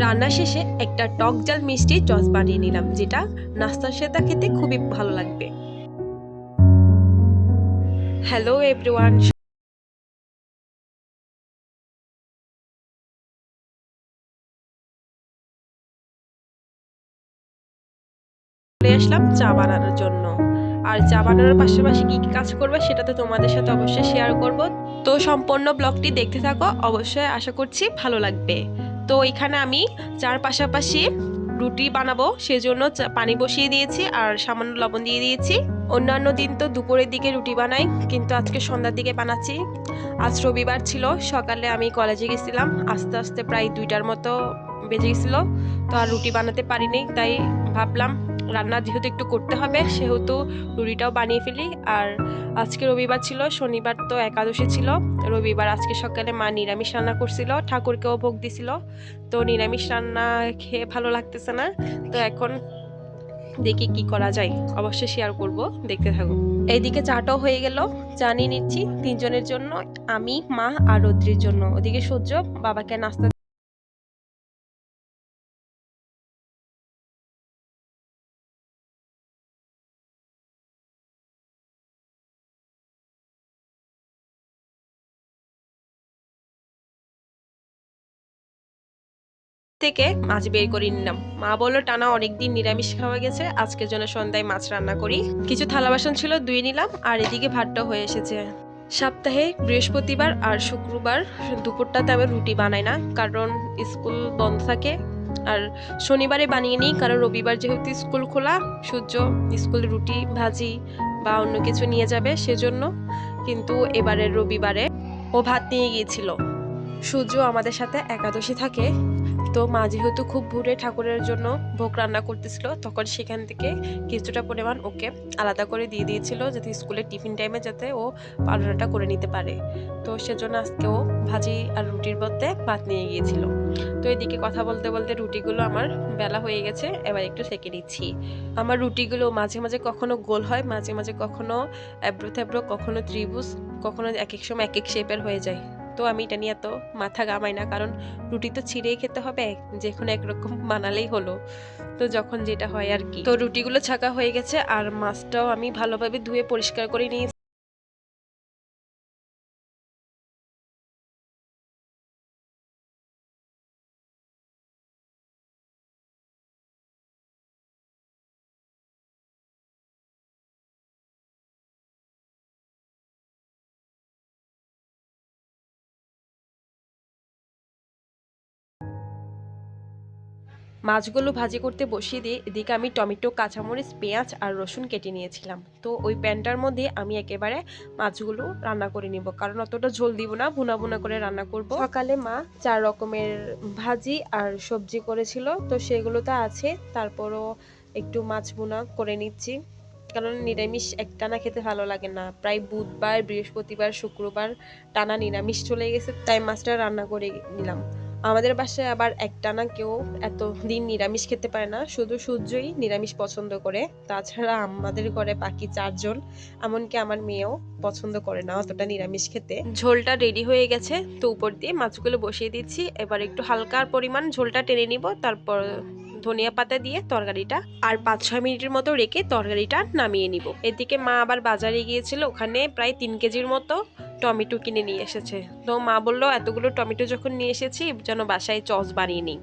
রান্না শেষে একটা টক জাল মিষ্টি চস বানিয়ে নিলাম, যেটা নাস্তার সাথে খেতে খুবই ভালো লাগবে। হ্যালো এভরিওয়ান চলে আসলাম চা বানানোর জন্য। আর চা বানানোর পাশাপাশি কি কি কাজ করবে সেটা তো তোমাদের সাথে অবশ্যই শেয়ার করব। তো সম্পূর্ণ ব্লগটি দেখতে থাকো, অবশ্যই আশা করছি ভালো লাগবে। তো এখানে আমি চার পাশাপাশি রুটি বানাবো, সেজন্য পানি বসিয়ে দিয়েছি আর সামান্য লবণ দিয়ে দিয়েছি। অন্যান্য দিন তো দুপুরের দিকে রুটি বানাই, কিন্তু আজকে সন্ধ্যার দিকে বানাচ্ছি। আজ রবিবার ছিল, সকালে আমি কলেজে গেছিলাম, আস্তে আস্তে প্রায় দুইটার মতো বেজে গেছিল, তো আর রুটি বানাতে পারিনি, তাই ভাবলাম রান্না যেহেতু একটু করতে হবে, সেহেতু রুটিটাও বানিয়ে ফেলি। আর আজকে রবিবার ছিল, শনিবার তো একাদশী ছিল। রবিবার আজকে সকালে মা নিরামিষ রান্না করছিল, ঠাকুরকেও ভোগ দিছিল। তো নিরামিষ রান্না খেয়ে ভালো লাগতেছে না। তো এখন দেখি কি করা যায়। অবশ্যই শেয়ার করব, দেখতে থাকো। এইদিকে চাটাও হয়ে গেল, চা নিয়ে নিচ্ছি তিনজনের জন্য, আমি, মা আর রদ্রির জন্য। ওদিকে সূর্য, বাবাকে নাস্তা থেকে মাছ বের করে নিলাম। মা বলল, টানা অনেকদিন নিরামিষ খাওয়া গেছে, আজকের জন্য সন্ধ্যায় মাছ রান্না করি। কিছু থালা বাসন ছিল, ধুয়ে নিলাম, আর এদিকে ভাতটা হয়ে এসেছে। সপ্তাহে বৃহস্পতিবার আর শুক্রবার দুপুরটাতে আমি রুটি বানাই না, কারণ স্কুল বন্ধ থাকে। আর শনিবারে বানিয়ে নিই, কারণ রবিবার যেহেতু স্কুল খোলা, সূর্য স্কুলে রুটি, ভাজি বা অন্য কিছু নিয়ে যাবে সেজন্য। কিন্তু এবারের রবিবারে ও ভাত নিয়ে গিয়েছিল। সূর্য আমাদের সাথে একাদশী থাকে তো মা যেহেতু খুব ভোরে ঠাকুরের জন্য ভোগ রান্না করতেছিল, তখন সেখান থেকে কিছুটা পরিমাণ ওকে আলাদা করে দিয়ে দিয়েছিল যাতে স্কুলের টিফিন টাইমে যাতে ও পালনাটা করে নিতে পারে। তো সেজন্য আজকে ও ভাজি আর রুটির মধ্যে ভাত নিয়ে গিয়েছিল। তো এদিকে কথা বলতে বলতে রুটিগুলো আমার বেলা হয়ে গেছে, এবার একটু সেঁকে নিচ্ছি। আমার রুটিগুলো মাঝে মাঝে কখনো গোল হয়, মাঝে মাঝে কখনো অ্যাব্রো থ্যাব্রো কখনো ত্রিভুজ, কখনো এক এক সময় এক এক শেপের হয়ে যায়। তো আমি এটা নিয়ে এত মাথা গামাই না, কারণ রুটি তো ছিঁড়েই খেতে হবে, যে কোনো একরকম বানালেই হলো। তো যখন যেটা হয় আর কি। তো রুটিগুলো ছাকা হয়ে গেছে, আর মাছটাও আমি ভালোভাবে ধুয়ে পরিষ্কার করে নিয়ে মাছগুলো ভাজি করতে বসিয়ে দিয়ে এদিকে আমি টমেটো, কাঁচামরিচ, পেঁয়াজ আর রসুন কেটে নিয়েছিলাম। তো ওই প্যানটার মধ্যে আমি একেবারে মাছগুলো রান্না করে নিব, কারণ অতটা ঝোল দিব না, ভুনা ভুনা করে রান্না করব। সকালে মা চার রকমের ভাজি আর সবজি করেছিল, তো সেগুলো তো আছে, তারপরও একটু মাছ ভুনা করে নিচ্ছি। কারণ নিরামিষ একটানা খেতে ভালো লাগে না, প্রায় বুধবার, বৃহস্পতিবার, শুক্রবার টানা নিরামিষ চলে গেছে, তাই মাছটা রান্না করে নিলাম। আমাদের বাসায় আবার একটানা কেউ এত দিন নিরামিষ খেতে পারে না, শুধু সূর্যই নিরামিষ পছন্দ করে। তাছাড়া আমাদের ঘরে বাকি চারজন, এমনকি আমার মেয়েও পছন্দ করে না অতটা নিরামিষ খেতে। ঝোলটা রেডি হয়ে গেছে, তো উপর দিয়ে মাছগুলো বসিয়ে দিচ্ছি। এবার একটু হালকার পরিমাণ ঝোলটা টেনে নিব, তারপর ধনিয়া পাতা দিয়ে তরকারিটা, আর পাঁচ ছয় মিনিটের মতো রেখে তরকারিটা নামিয়ে নিব। এদিকে মা আবার বাজারে গিয়েছিল, ওখানে প্রায় তিন কেজির মতো টমেটো কিনে নিয়ে এসেছে। তো মা বলল, এতগুলো টমেটো যখন নিয়ে এসেছি, যেন বাসায় চস বানিয়ে নিই।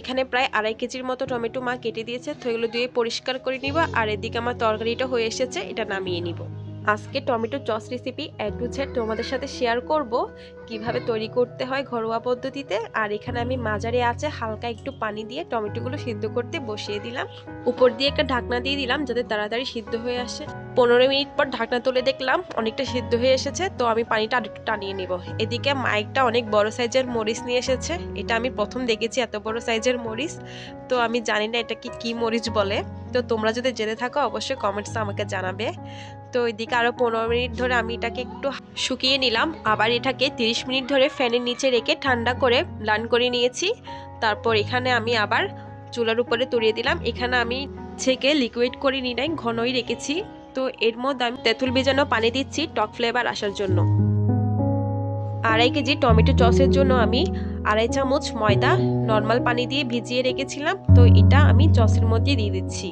এখানে প্রায় আড়াই কেজির মতো টমেটো মা কেটে দিয়েছে। তো এগুলো দিয়ে পরিষ্কার করে নিব, আর এদিকে আমার তরকারিটা হয়ে এসেছে, এটা নামিয়ে নিব। আজকে টমেটো চস রেসিপি অ্যাড টু ঝ্যাড তোমাদের সাথে শেয়ার করব। কীভাবে তৈরি করতে হয় ঘরোয়া পদ্ধতিতে। আর এখানে আমি মাজারে আছে হালকা একটু পানি দিয়ে টমেটোগুলো সিদ্ধ করতে বসিয়ে দিলাম। উপর দিয়ে একটা ঢাকনা দিয়ে দিলাম যাতে তাড়াতাড়ি সিদ্ধ হয়ে আসে। পনেরো মিনিট পর ঢাকনা তুলে দেখলাম অনেকটা সিদ্ধ হয়ে এসেছে। তো আমি পানিটা আর একটু টানিয়ে নেব। এদিকে মাইকটা অনেক বড় সাইজের মরিচ নিয়ে এসেছে। এটা আমি প্রথম দেখেছি এত বড় সাইজের মরিচ। তো আমি জানি না এটা কি কি মরিচ বলে। তো তোমরা যদি জেনে থাকো, অবশ্যই কমেন্টসে আমাকে জানাবে। তো এদিকে আরও পনেরো মিনিট ধরে আমি এটাকে একটু শুকিয়ে নিলাম। আবার এটাকে তিরিশ মিনিট ধরে ফ্যানের নিচে রেখে ঠান্ডা করে ব্লান করে নিয়েছি। তারপর এখানে আমি আবার চুলার উপরে তুলিয়ে দিলাম। এখানে আমি ছেঁকে লিকুইড করে নাই, ঘনই রেখেছি। তো এর মধ্যে আমি তেঁতুল ভেজানো পানি দিচ্ছি টক ফ্লেভার আসার জন্য। আড়াই কেজি টমেটো চসের জন্য আমি আড়াই চামচ ময়দা নর্মাল পানি দিয়ে ভিজিয়ে রেখেছিলাম, তো এটা আমি চসের মধ্যে দিয়ে দিচ্ছি।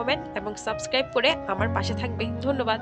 কমেন্ট এবং সাবস্ক্রাইব করে আমার পাশে থাকবে ধন্যবাদ।